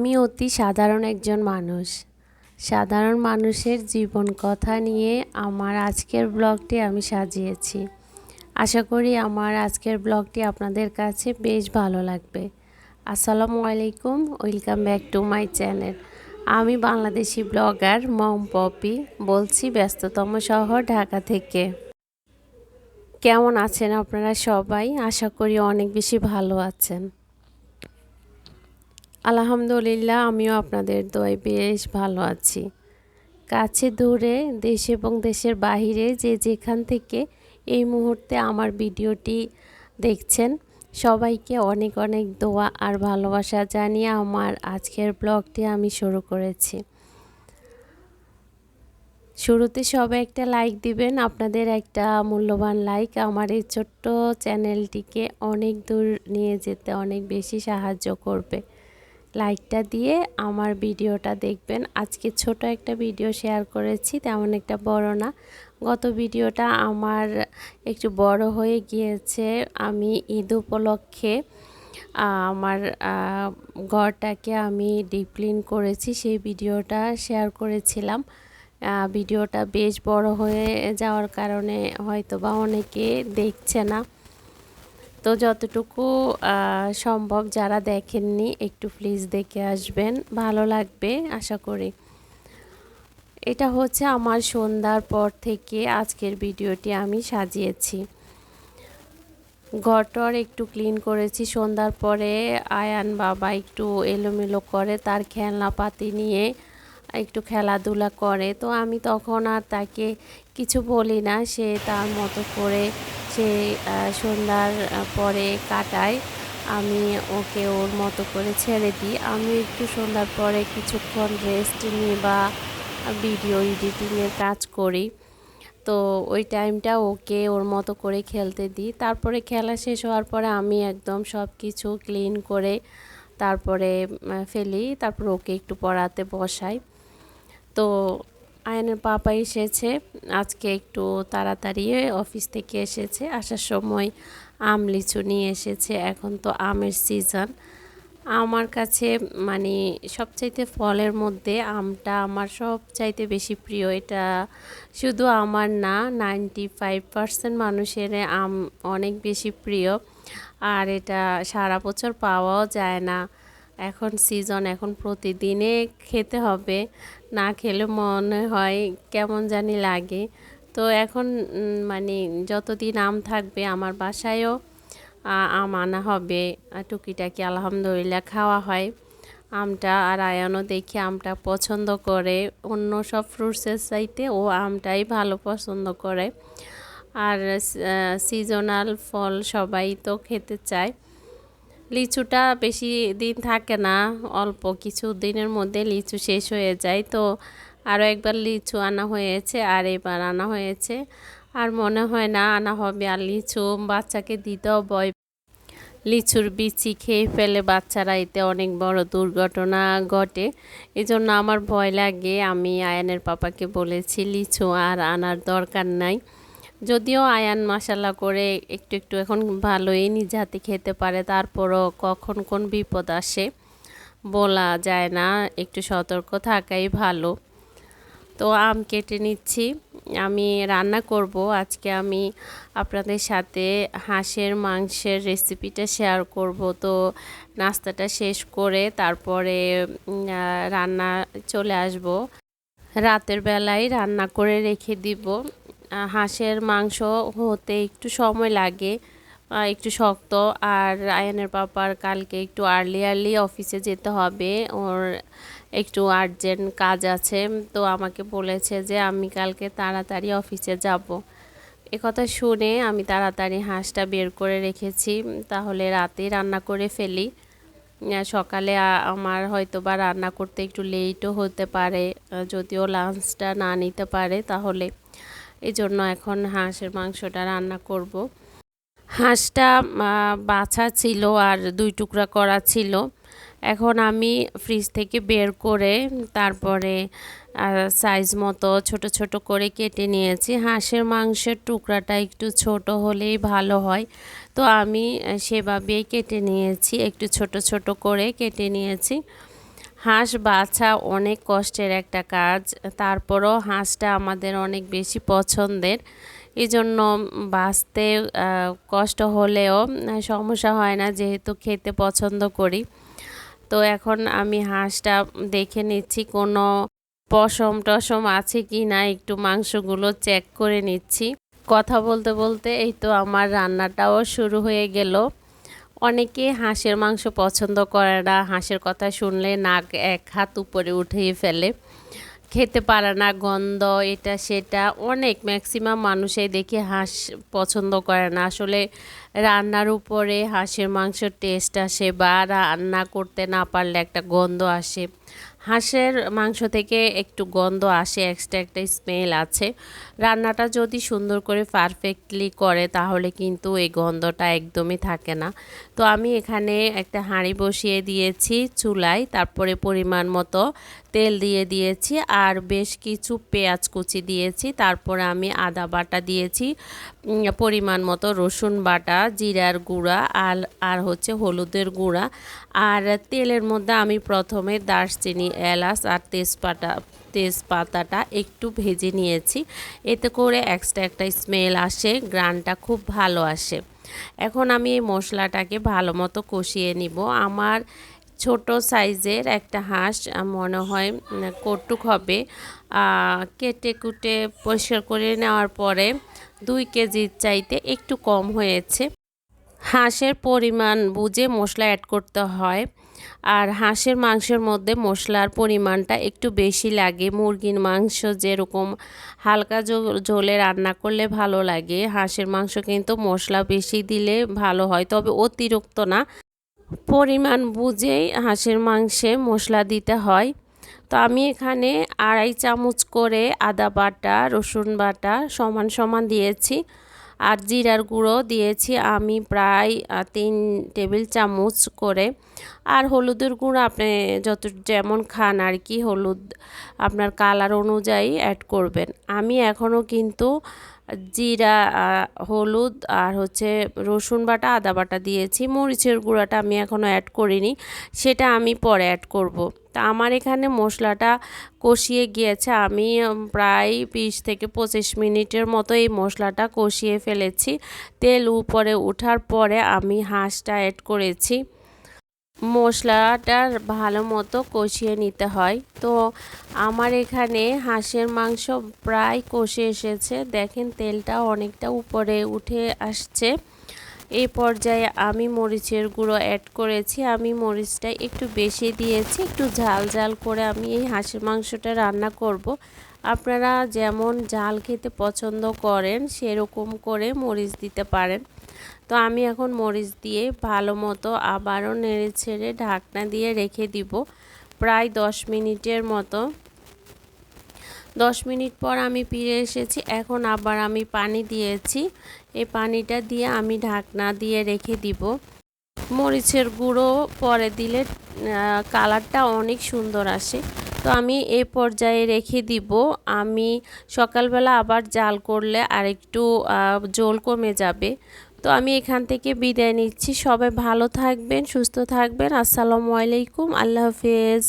আমি অতি সাধারণ একজন মানুষ। সাধারণ মানুষের জীবন কথা নিয়ে আমার আজকের ব্লগটি আমি সাজিয়েছি। আশা করি আমার আজকের ব্লগটি আপনাদের কাছে বেশ ভালো লাগবে। আসসালামু আলাইকুম, welcome back to my channel. আমি বাংলাদেশি ব্লগার মম পপি, বলছি ব্যস্ততম শহর ঢাকা থেকে। কেমন আছেন আপনারা সবাই? আশা করি অনেক বেশি ভালো আছেন। আলহামদুলিল্লাহ, আমিও আপনাদের দোয়ায় বেশ ভালো আছি। কাছে দূরে, দেশ এবং দেশের বাহিরে যে যেখান থেকে এই মুহূর্তে আমার ভিডিওটি দেখছেন, সবাইকে অনেক অনেক দোয়া আর ভালোবাসা জানিয়ে আমার আজকের ব্লগটি আমি শুরু করেছি। শুরুতে সবাই একটা লাইক দিবেন, আপনাদের একটা মূল্যবান লাইক। আমার এই ছোট্ট চ্যানেলটিকে অনেক দূর নিয়ে যেতে অনেক বেশি সাহায্য করবে। লাইকটা দিয়ে আমার ভিডিওটা দেখবেন। আজকে ছোট একটা ভিডিও শেয়ার করেছি, তেমন একটা বড় না। গত ভিডিওটা আমার একটু বড় হয়ে গিয়েছে। আমি ঈদ উপলক্ষে আমার ঘরটাকে আমি ডিপ্লিন করেছি, সেই ভিডিওটা শেয়ার করেছিলাম। ভিডিওটা বেশ বড় হয়ে যাওয়ার কারণে হয়তো বা অনেকে দেখছে না। তো যতটুকু সম্ভব যারা দেখেননি, একটু প্লিজ দেখে আসবেন। ভালো লাগবে, আশা করি। এটা হচ্ছে আমার সন্ধ্যার পর থেকে আজকের ভিডিওটি আমি সাজিয়েছি। ঘরটর একটু ক্লিন করেছি, সন্ধ্যার পরে আয়ান বাবা একটু এলোমেলো করে তার খেলনাপাতি নিয়ে একটু খেলাধুলা করে। তো আমি তখন আর তাকে কিছু বলি না, সে তার মতো করে সে সন্ধ্যার পরে কাটায়, আমি ওকে ওর মতো করে ছেড়ে দিই। আমি একটু সন্ধ্যার পরে কিছুক্ষণ রেস্ট নিই বা ভিডিও এডিটিংয়ের কাজ করি। তো ওই টাইমটা ওকে ওর মতো করে খেলতে দিই। তারপরে খেলা শেষ হওয়ার পরে আমি একদম সব কিছু ক্লিন করে তারপরে ফেলি। তারপর ওকে একটু পড়াতে বসাই। তো আয়নের পাপা এসেছে, আজকে একটু তাড়াতাড়ি অফিস থেকে এসেছে, আসার সময় আম, লিচু নিয়ে এসেছে, এখন তো আমের সিজন আমার কাছে মানে সবচাইতে ফলের মধ্যে আমটা আমার সবচাইতে বেশি প্রিয়, এটা শুধু আমার না নাইনটি ফাইভ পারসেন্ট মানুষের আম অনেক বেশি প্রিয়, আর এটা সারা বছর পাওয়াও যায় না। এখন সিজন এখন প্রতিদিনে খেতে হবে। না খেলে মনে হয় কেমন জানি লাগে। তো এখন মানে যতদিন আম থাকবে আমার বাসায়ও আম আনা হবে। টুকিটাকি আলহামদুলিল্লাহ খাওয়া হয়। আমটা আর আয়ানও দেখি আমটা পছন্দ করে। অন্য সব ফ্রুটসের চাইতে ও আমটাই ভালো পছন্দ করে। আর সিজনাল ফল সবাই তো খেতে চায়। লিচুটা বেশি দিন থাকে না, অল্প কিছু দিনের মধ্যে লিচু শেষ হয়ে যায়। তো আরও একবার লিচু আনা হয়েছে আর এবার আনা হয়েছে। আর মনে হয় না আনা হবে। আর লিচু বাচ্চাকে দিতেও ভয় লিচুর বিচি খেয়ে ফেলে বাচ্চারা, এতে অনেক বড় দুর্ঘটনা ঘটে। এজন্য আমার ভয় লাগে। আমি আয়ানের পাপাকে বলেছি, লিচু আর আনার দরকার নাই। যদিও আয়ান মশালা করে একটু একটু এখন ভালোই নিজ হাতে খেতে পারে, তারপরও কখন কোন বিপদ আসে বলা যায় না, একটু সতর্ক থাকাই ভালো। তো আম কেটে নিচ্ছি, আমি রান্না করব, আজকে আমি আপনাদের সাথে হাঁসের মাংসের রেসিপিটা শেয়ার করব। তো নাস্তাটা শেষ করে তারপরে রান্না চলে আসব। রাতের বেলায় রান্না করে রেখে দিব। হাঁসের মাংস হতে একটু সময় লাগে একটু শক্ত। আর আয়নের পাপার কালকে একটু আর্লি আর্লি অফিসে যেতে হবে। ওর একটু আর্জেন্ট কাজ আছে। তো আমাকে বলেছে যে, আমি কালকে তাড়াতাড়ি অফিসে যাব। কথা শুনে আমি তাড়াতাড়ি হাঁসটা বের করে রেখেছি। তাহলে রাতে রান্না করে ফেলি। সকালে আমার হয়তো বা রান্না করতে একটু লেটও হতে পারে। যদিও লাঞ্চটা না নিতে পারে, তাহলে এই জন্য এখন হাঁসের মাংসটা রান্না করব। হাঁসটা বাছা ছিল আর দুই টুকরা করা ছিল। এখন আমি ফ্রিজ থেকে বের করে তারপরে সাইজ মতো ছোট ছোট করে কেটে নিয়েছি। হাঁসের মাংসের টুকরাটা একটু ছোট হলেই ভালো হয়। তো আমি সেভাবেই কেটে নিয়েছি। একটু ছোট ছোট করে কেটে নিয়েছি। হাঁস বাছা অনেক কষ্টের একটা কাজ, তারপরও হাঁসটা আমাদের অনেক বেশি পছন্দের। এই জন্য বাঁচতে কষ্ট হলেও সমস্যা হয় না, যেহেতু খেতে পছন্দ করি। তো এখন আমি হাঁসটা দেখে নিচ্ছি, কোনো পশম টসম আছে কি না একটু মাংসগুলো চেক করে নিচ্ছি। কথা বলতে বলতে এই তো আমার রান্নাটাও শুরু হয়ে গেল। অনেকে হাঁসের মাংস পছন্দ করে না, হাঁসের কথা শুনলে নাক এক হাত উপরে উঠিয়ে ফেলে। খেতে পারে না, গন্ধ, এটা, সেটা। অনেক ম্যাক্সিমাম মানুষই দেখে হাঁস পছন্দ করে না। আসলে রান্নার উপরে হাঁসের মাংস টেস্ট আসে বা রান্না করতে না পারলে একটা গন্ধ আসে। হাঁসের মাংস থেকে একটু গন্ধ আসে এক্সট্রা একটা স্মেল আছে। রান্নাটা যদি সুন্দর করে পারফেক্টলি করে, তাহলে কিন্তু এই গন্ধটা একদমই থাকে না। তো আমি এখানে একটা হাঁড়ি বসিয়ে দিয়েছি চুলায়, তারপরে পরিমাণ মতো তেল দিয়ে দিয়েছি, আর বেশ কিছু পেঁয়াজ কুচি দিয়েছি। তারপরে আমি আদা বাটা দিয়েছি পরিমাণ মতো রসুন বাটা, জিরার গুঁড়া, আর আর হচ্ছে হলুদের গুঁড়া। আর তেলের মধ্যে আমি প্রথমে দারচিনি এলাচ আর তেজপাতা, তেজপাতাটা একটু ভেজে নিয়েছি। এতে করে এক্সট্রা একটা স্মেল আসে, গ্রানটা খুব ভালো আসে। এখন আমি এই মশলাটাকে ভালো মতো কষিয়ে নিব। আমার ছোট সাইজের একটা হাঁস মনে হয় কটুক হবে কেটে কুটে পরিষ্কার করে নেওয়ার পরে দুই কেজির চাইতে একটু কম হয়েছে। হাঁসের পরিমাণ বুঝে মশলা অ্যাড করতে হয়। আর হাঁসের মাংসের মধ্যে মশলার পরিমাণটা একটু বেশি লাগে। মুরগির মাংস যেরকম হালকা ঝোলে রান্না করলে ভালো লাগে। হাঁসের মাংস কিন্তু মশলা বেশি দিলে ভালো হয়, তবে অতিরিক্ত না। পরিমাণ বুঝেই হাঁসের মাংসে মশলা দিতে হয়। তো আমি এখানে আড়াই চামচ করে আদা বাটা, রসুন বাটা সমান সমান দিয়েছি। আর জিরার গুঁড়ো দিয়েছি আমি প্রায় তিন টেবিল চামচ করে। আর হলুদের গুঁড়ো আপনি যত যেমন খান আর কি, হলুদ আপনার কালার অনুযায়ী অ্যাড করবেন। আমি এখনও কিন্তু জিরা হলুদ আর হচ্ছে রসুন বাটা, আদা বাটা দিয়েছি। মরিচের গুঁড়াটা আমি এখনও অ্যাড করিনি, সেটা আমি পরে অ্যাড করব। তা আমার এখানে মশলাটা কষিয়ে গিয়েছে। আমি প্রায় বিশ থেকে পঁচিশ মিনিটের মতো এই মশলাটা কষিয়ে ফেলেছি। তেল উপরে ওঠার পরে আমি হাঁসটা অ্যাড করেছি। মশলাটা ভালো মতো কষিয়ে নিতে হয়। তো আমার এখানে হাঁসের মাংস প্রায় কষে এসেছে। দেখেন তেলটা অনেকটা উপরে উঠে আসছে। এই পর্যায়ে আমি মরিচের গুঁড়ো অ্যাড করেছি। আমি মরিচটা একটু বেশি দিয়েছি, একটু ঝাল ঝাল করে আমি এই হাঁসের মাংসটা রান্না করব। আপনারা যেমন ঝাল খেতে পছন্দ করেন, সেরকম করে মরিচ দিতে পারেন। তো আমি এখন মরিচ দিয়ে ভালো মতো আবারও নেড়ে ছেড়ে ঢাকনা দিয়ে রেখে দিব। প্রায় দশ মিনিটের মতো। দশ মিনিট পর আমি ফিরে এসেছি। এখন আবার আমি পানি দিয়েছি। এই পানিটা দিয়ে আমি ঢাকনা দিয়ে রেখে দিব। মরিচের গুঁড়ো পরে দিলে কালারটা অনেক সুন্দর আসে। তো আমি এ পর্যায়ে রেখে দিব। আমি সকালবেলা আবার জাল করলে আরেকটু জল কমে যাবে। তো আমি এখান থেকে বিদায় নিচ্ছি। সবাই ভালো থাকবেন, সুস্থ থাকবেন। আসসালামু আলাইকুম। আল্লাহ হাফেজ।